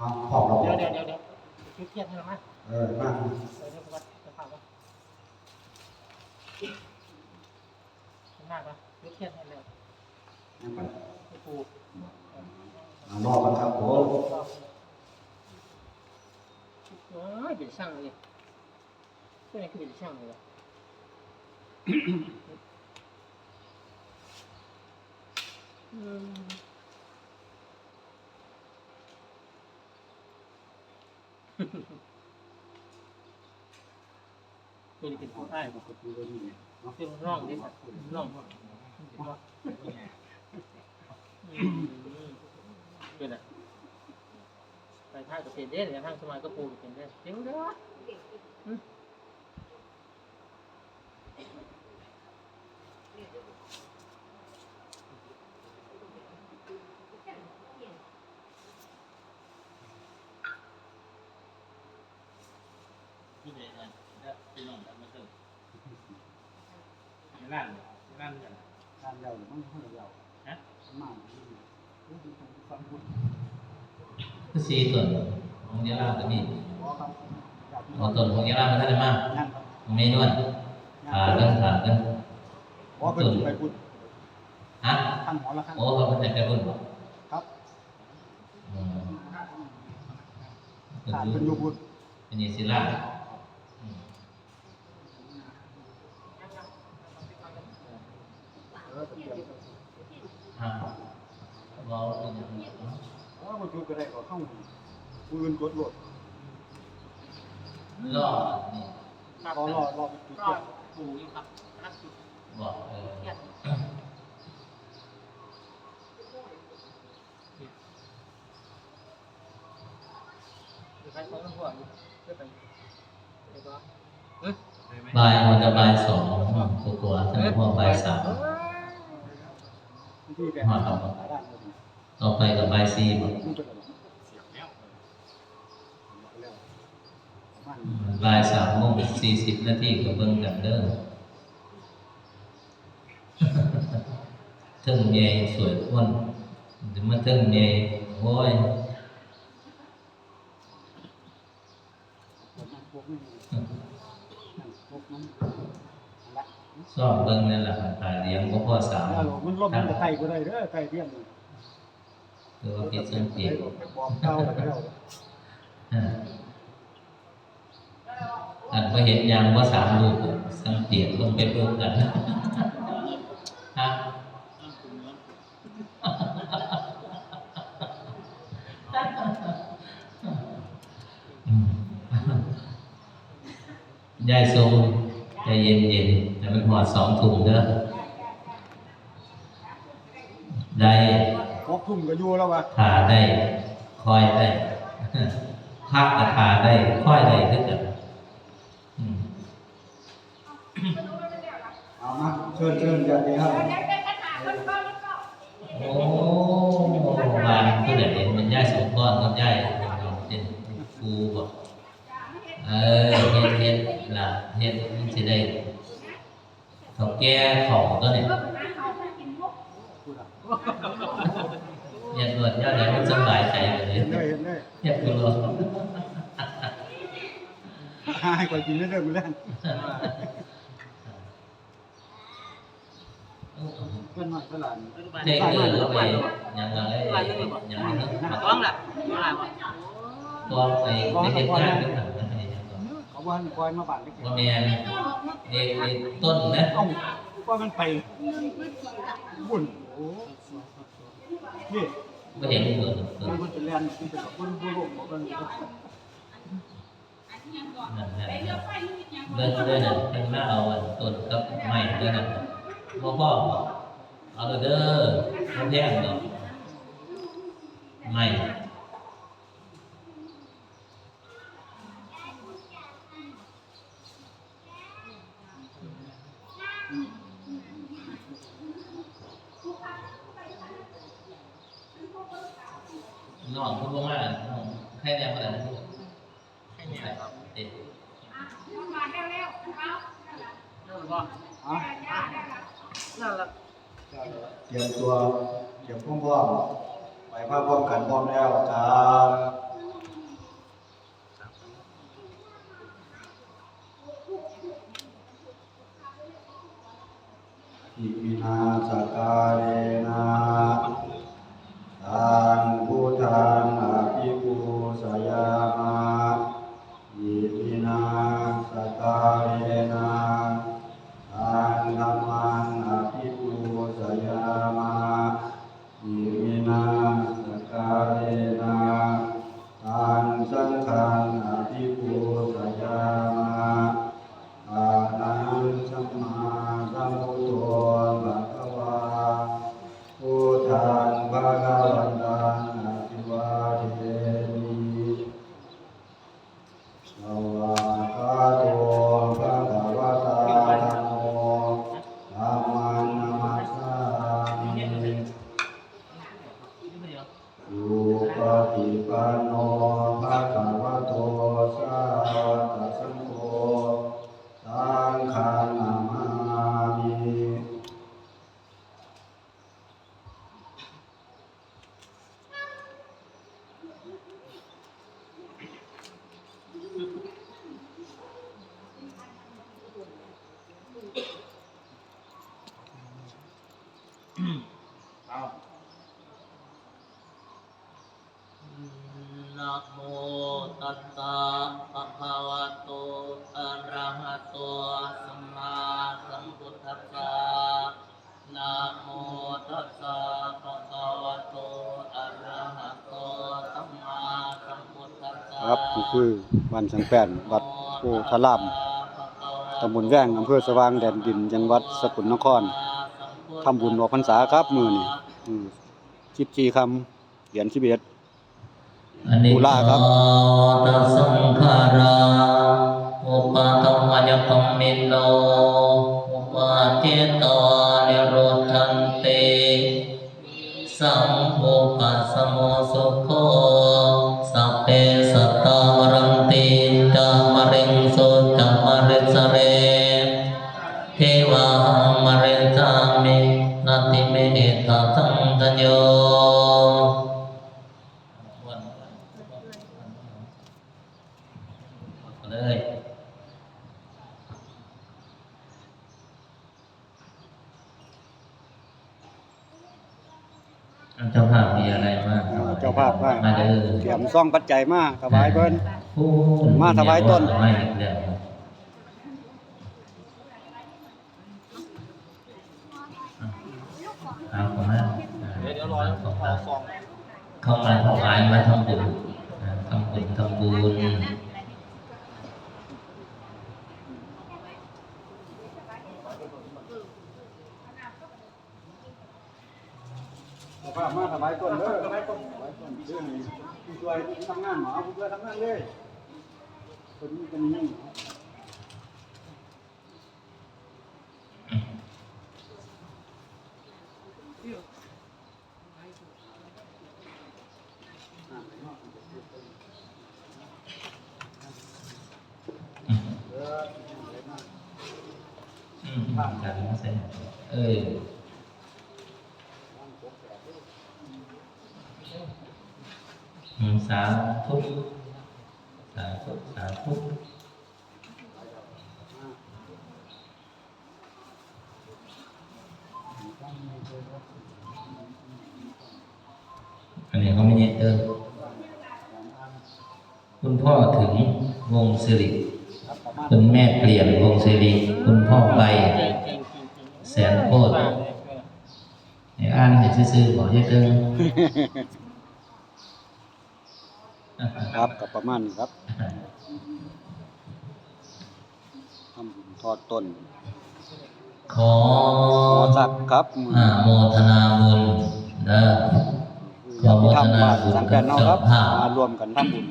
มาพร้อมเราเดี๋ยวเดี๋ยวเดี๋ยวเดี๋ยวจุดเทียนให้เราไหมเออมาเดี๋ยวเดี๋ยววัดจะพาว่ามันมากปะจุดเทียนให้เร็วนั่งไปให้ปูมารอกันครับผมเอ้ยเป็นช่างเลยตัวนี้คือเป็นช่างเลยวะอืม ตัวนี้เป็นผู้ใต้ของคนดูนี่เป็นร่องนี่ครับร่องเป็นอะไปท่ากับเป็นเด่นไปทางสมัยก็ปูเป็นเด่นเจ๋งเด้อม ที่เด็กนั่นแล้วพี่น้องกันมาเถอะ นั่นนั่นกันการเดาหรือมันเพื่อเดาฮะมากฟังพูดคือสี่ต้นของยาลาก็มีเพราะครับอยากเอาต้นของยาลามาท่านได้มากนั่งครับเมนวนขาเรื่องขากันเพราะเป็นไปพูดฮะท่านหมอละครับโอ้เขาเป็นแต่รุ่นบ่ครับอืมเป็นขาดอเป็นยู่ยูบุตรเป็นยีศิลาอืม เออเป็นเดียว ฮะเราเป็นอย่างนี้เนาะเพราว่ามันคือก็ได้ก็เข้าปืนกดโหลดรอดนี่ครับรอรอรอไปจุดรอดปูอยู่ครับนักจุดบอกเออเทียนอยู่ใครของหัวอดเฮ้ยบ่ายวันจะบ่ายสองตัวๆถึงพวกบ่ายสาม ที่แกหอดครับต่อไปกับบายสี่บ่มันเป็นอะไรเสียบแล้วแล้วประมาณอืมบ่ายสามโมงสี่สิบนาทีก็เบิ่งกันเด้อเทิงใหญ่สวยอ้วนถึงมาเทิงใหญ่โอ้ยพวกนี้พวกนั้น ชอบเบิ่งนั่นแหละตายเลี้ยงบ่พอสามแล้วมันล่มมันไก่ก็ได้เด้อไก่เลี้ยงคือว่าผิดสังเกตบอกเก้าแล้วอ่าอันบ่เห็นยางว่าสามลูกอะสังเกตลงไปเบิ่งกันฮะอืมยายทรงใจเย็นๆ แต่มันหอดสองถุงเด้อได้พกทุ่มก็อยู่แล้ววะทาได้คอยได้พักกับทาได้ค่อยได้ขึ้นกันอืมเอามาเชิญเชิญอย่างนี้ครับโอ้บานผู้ใดมันย่ายสองก้อนกับย่ายเป็นฟูบ่เออเฮ็ดเฮ็ดล่ะเฮ็ดมันสิได้ เขาแก้ของตัวเนี่ยอย่าตรวจยอดไหนมันสบายใจเลยเห็นได้เห็นได้เฮ็ดคือรอให้ก่อนกินได้เด้อมื้อแรกเพื่อนน้อยตลาดเทคเกอร์ก็ไปยังไงยังไงมาต้องละมาละวะตัวไปไม่เห็นงานด้วย อนเขาว่าคอยมาบ้านเล็กว่าแม่นเอกเอกต้นนะเอ้าว่ามันไปบุ่นโอ้นี่ไม่เห็นเกิดเกิมัดนเป็นแลนด์ที่เป็นคนผู้โลกมันนั่นแหละเดินเดินน่ะเป็นมาเอาอันต้นกับไม้ด้วยนะพ่อพ่อเอาเด้อพ่อแพงดอกไม้ นอนพูดว่าแค่แนวอะไรนะพูดให้เนี่ยครับเด็กนั่นก็อะนั่นละเตรียมตัว เตรียมพร้อมๆไปภาพร้อมกันพร้อมแล้วครับ ยิบินาสการเนะตังพุทธังอภิปูสยามะอิมินาสการเนะตังธัมมังอภิปูสยามะอิมินาสการเนะตังสังฆังอภิปูสยามะอา โมตัสสะภะคะวะโตอะระหะโตสัมมาสัมพุทธัสสะนะโมตัสสะภะคะวะโตอะระหะโตสัมมาสัมพุทธัสสะครับนี่คือบ้านสังแปนวัดโพธารามตำบลแว้งอำเภอสว่างแดนดินจังหวัดสกลนครทำบุญออกพรรษาครับมือนี้อืม14ค่ำเหรียญ11อั นนี้บูราตสังขาราอุปาตมัญญปัมมิโนอุปาเจโตนิโรธันเต สัมโภปัสสโมสุโคสัพเพสัตตามรันติจามะร็งโสจามะเรสเร เทวาหังมะเรจามินาติเมตตาทังทัญโย จ้าภาพมีอะไรบ้างเจ้าภาพว่ามาเลยเตรียมซองปัจจัยมาถวายเพิ่นโอ้มาถวายต้นไม่เดี๋ยวเอาเข้ามาเดี๋ยวเดี๋ยวรอรอฟองเข้ามาถวายมาทำบุญอ่าทำบุญทำบุญ เจ้าภาพมาถวายต้นเด้อถวายต้นถวายต้นเรื่องนี้ผู้ช่วย ทำงานหมอผู้ช่วยทำงานเลยคนนี้คนนี้อืมกันมาเส้นเอ้ยอืม สาธุสาธุสาธุอันนี้เขาไม่เยเตอร์คุณพ่อถึงวงสิริคุณแม่เปลี่ยนวงศิริคุณพ่อใบแสนโคตรไอ้อ่านให้ซื่อๆบอกเยอะเกิน ครับกับประมาณนี้ครับทำบุญทอดต้น ขอขอสักครับอาโมทนาบุญนะอยากที่ทำบ้านสังแก่นเนาะครับขอโมทนามารวมกันทำบุญ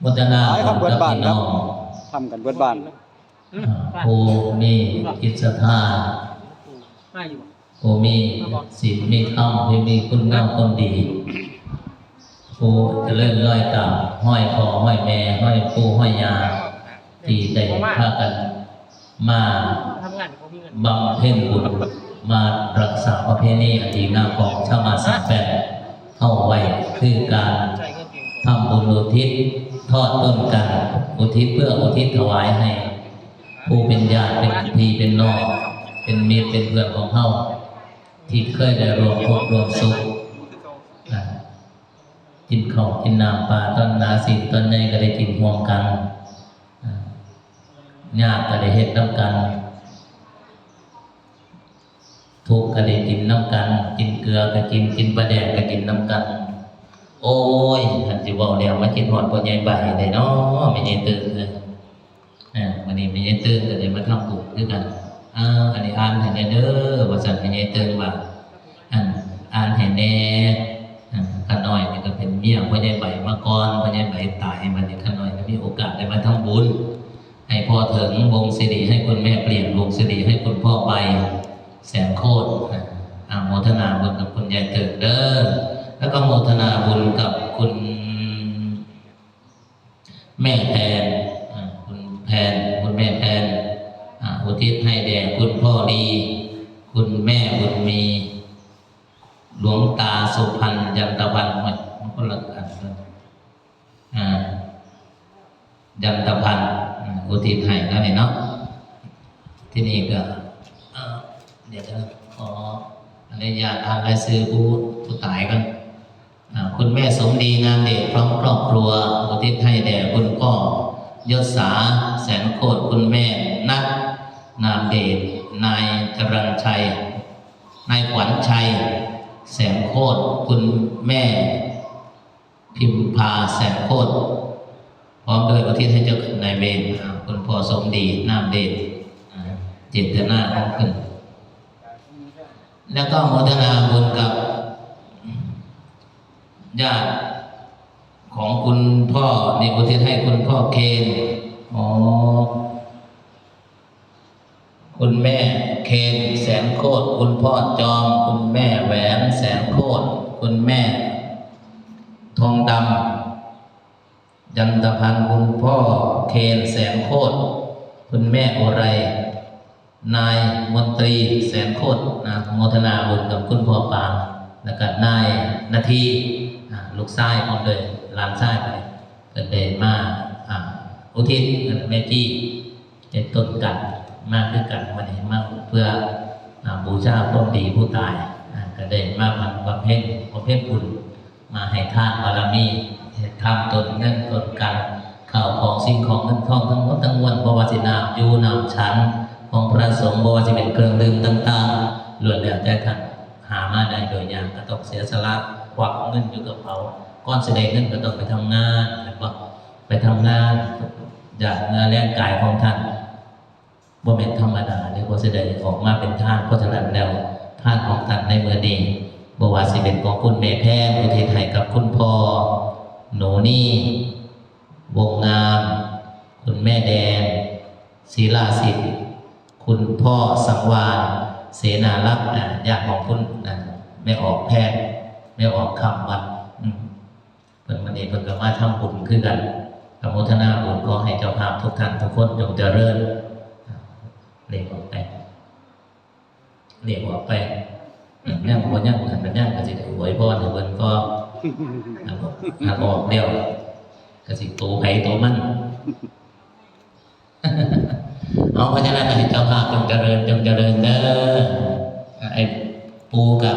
โมทนาหลายครับเบิดบ้านครับพี่องทำกันเบิดบ้านผู้มีกิจศรัทธาง่ายอยู่ผู้มีศีลมีธรรมผู้มีคุณงามความดี ผู้เจะเลื่อนร้อยตามห้อยคอห้อยแม่ห้อยปู่ห้อยยาที่ได้พากันมาบำเพ็ญบุญมารักษาประเพณีอดีงาของชาวมาสักแปดเข้าไว้คือการทำบุญอุทิศทอดต้นกันอุทิศเพื่ออุทิศถวายให้ ผู้เป็นญาติเป็นพี่เป็นน้องเป็นเมิตรเป็นเพื่อนของเฮาที่เคยได้รวมทุกข์รวมสุข กินข้าวกินน้ำปลาต้นนาสิต้นในก็ได้กินห่วมกันอ่ายากก็ได้เฮ็ดน้ำกัน ทุกก็ได้กินน้ำกัน กินเกลือก็กินกินปลาแดกก็กินน้ำกัน โอ้ยท่านสิเว้าแล้วมาคิดฮอดพ่อใหญ่ใบได้เนาะไม่ใช่ตื่นเลยอ่าวันนี้ไม่ใช่ตื่นก็ได้มาทำบุญด้วยกันอ่าอันนี้อ่านให้แน่เด้อว่าซั่นไม่ใช่ตื่นว่าอันอ่านให้แน่ ก่อนพ่อใหญ่ใบตายมันนี่ข้าน้อยมีโอกาสได้มาทำบุญ ให้พ่อถึงวงศิริให้คุณแม่เปลี่ยนวงศิริให้คุณพ่อไปแสนโคตรอาโมทนาบุญกับคุณยายเติร์เด้อแล้วก็โมทนาบุญกับคุณแม่แพนคุณแพนคุณแม่แพนอุทิศให้แด่คุณพ่อดี คุณแม่บุญมี หลวงตาสุพรรณยันตะวันมันคนละกัน กันอ่ายันตะพันอุทิศให้แล้วนี่เนาะที่นี่ก็เดี๋ยวจะขออนุญาตอ่านรายชื่อผู้ผู้ตายกันคุณแม่สมดีงามเดชพร้อมครอบครัวอุทิศให้แด่คุณพ่อยศสาแสนโคตรคุณแม่นัทนามเดชนายจรัญชัย นายขวัญชัย แสนโคตรคุณแม่ พิมพาแสนโคตรพร้อมด้วยอุทิศให้เจ้านายเวรอ่าคุณพ่อสมดีนามเดชเจตนาของขึ้นแล้วก็โมทนาบุญกับญาติของคุณพ่อในี่อุทิศให้คุณพ่อเคนอ๋อคุณแม่เคนแสนโคตรคุณพ่อจอม คุณแม่แหวนแสนโคตรคุณแม่ ทองดำยันตพันคุณพ่อเคนแสนโคตรคุณแม่โอไร นายมนตรีแสนโคตรนะโมทนาบุญกับคุณพ่อปางแล้วก็นายนาทีลูกชายคนเลยหลานชายไปก็เดินมาอ่าอุทิศแม่จี้เป็นต้นกันมากด้วยกันมาเห็นมากเพื่ออบูชาพวกดีผู้ตายก็เดินมากมันบำเพ็ญบำเพ็ญบุญ มาให้ทานบารมีทำตนเงินตนกันข่าวของสิ่งของเงินทองทั้งหมดทั้งมวลบวาสนามอยู่นามชั้น ของพระสงฆ์บวาสิเป็นเครื่องดื่มต่างๆล้วนแล้วแต่ท่านหามาได้โดยอย่างก็ต้องเสียสละควักเงินอยู่กับเขาก้อนแสดเงินก็ต้องไปทำงานนะครับไปทำงานอยากเนื้อแรงกายของท่านบ่เป็นธรรมดาเลยก็แสดงออกมาเป็นท่านเพราะฉะนั้นแล้วท่านของท่านในเมื่อนี้ บวาสิเป็นของคุณแม่แพทย์อุทิศให้กับคุณพ่อหนูนี่ วงงาม คุณแม่แดงศิลาสิทธิ์คุณพ่อสังวานเสนาลักษณ์อะญาติของคุณอะแม่ออกแพทย์แม่ออกคำวัดเพิ่นมันเองเพิ่นก็มาทำบุญคือกันอนุโมทนาบุญขอให้เจ้าภาพทุกท่านทุกคนจงเจริญอะเรียกออกไปเรียกออกไป ย่างบ่ย่างหันเป็นย่างก็สิได้หวยพรให้เพิ่นก็หากออกหากออกแล้วก็สิโตไผโตมันเอาเพราะฉะนั้นให้เจ้าภาพจงเจริญจงเจริญเด้อไอ้ปูกับ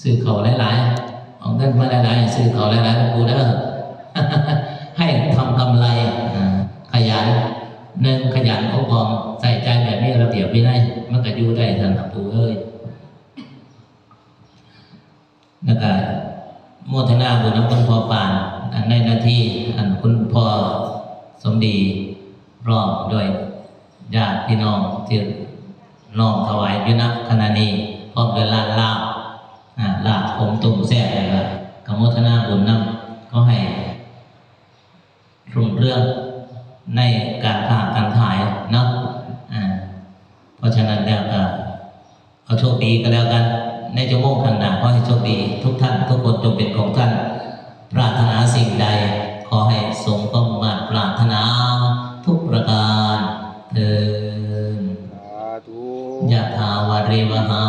ซื้อเขาหลายๆเอาเงินมาหลายๆซื้อเขาหลายๆปูเด้อให้ทำกำไรขยันหนึ่งขยันเอบรมใส่ใจแบบนี้ระเบียบไวินัยมันก็อยู่ได้ท่านนะปูเอ้ย แล้วก็โมทนาบุญน้ำคุณพ่อปาน อันในหน้าที่อันคุณพ่อสมดีรอมด้วยญาติพี่น้องที่น้อมถวายยุนักขณะนี้พร้อมด้วยลาดลาบลาบผมตุ่มแซ่บอะไรก็กโมทนาบุญนำก็ให้รุ่งเรื่องในการผ่าการถ่ายเนาะอ่าเพราะฉะนั้นแล้วก็เอาโชคดีก็แล้วกัน ในชั่วโมงข้างหน้าขอให้โชคดี ทุกท่านทุกคนจงเป็นของท่าน ปรารถนาสิ่งใด ขอให้สมความมาตรปรารถนาทุกประการเถิดสาธุยะถาวาริวหา